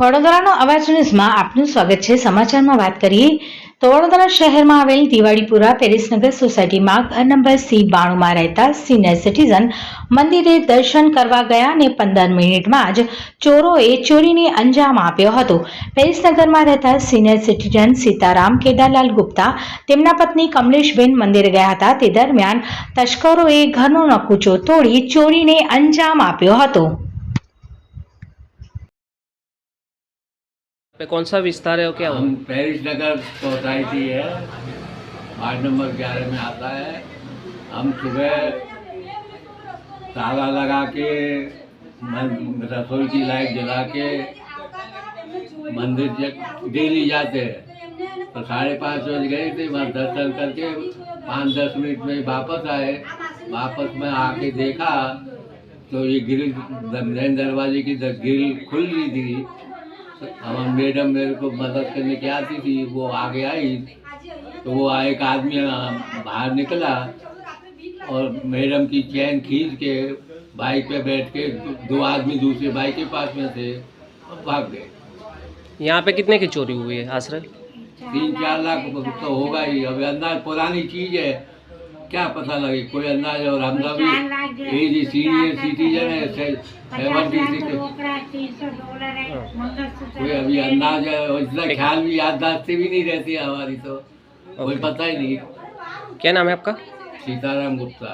વડોદરાનો અવાજ ન્યૂઝમાં આપનું સ્વાગત છે. સમાચારમાં વાત કરીએ તો વડોદરા શહેરમાં આવેલ દિવાળીપુરા પેરિસનગર સોસાયટીમાં ઘર નંબર સી બાણુંમાં રહેતા સિનિયર સિટીઝન મંદિરે દર્શન કરવા ગયા અને પંદર મિનિટમાં જ ચોરોએ ચોરીને અંજામ આપ્યો હતો. પેરિસનગરમાં રહેતા સિનિયર સિટીઝન સીતારામ કેદારલાલ ગુપ્તા તેમના પત્ની કમલેશબેન મંદિરે ગયા હતા. તે દરમિયાન તસ્કરોએ ઘરનો નકુચો તોડી ચોરીને અંજામ આપ્યો હતો. पे कौन सा विस्तार है और क्या हम पेरिस नगर सोसाइटी है। वार्ड नंबर ग्यारह में आता है। हम सुबह ताला लगा के रसोई की लाइट जला के मंदिर डेली जाते हैं। तो साढ़े पाँच बज गए थे, वहाँ दर्शन करके पाँच दस मिनट में वापस आए। वापस में आके देखा तो ये ग्रिल दरवाजे की ग्रिल खुल रही थी। अब मैडम मेरे को मदद करने की आती थी वो आगे आई। तो वो एक आदमी बाहर निकला और मैडम की चैन खींच के बाइक पे बैठ के दो- दो आदमी दूसरे बाइक के पास में थे और भाग गए। यहाँ पे कितने की चोरी हुई है आश्रय? तीन चार लाख तो होगा ही। अब अंदाज पुरानी चीज़ है। क्या पता लगे कोई अंदाज और हम भी ये सीनियर सिटीजन है सेवेंटी सिक्स कोई अभी अंदाज है इतना ख्याल भी याददाश्त भी नहीं रहती है हमारी तो। कोई पता ही नहीं। क्या नाम है आपका? सीताराम गुप्ता।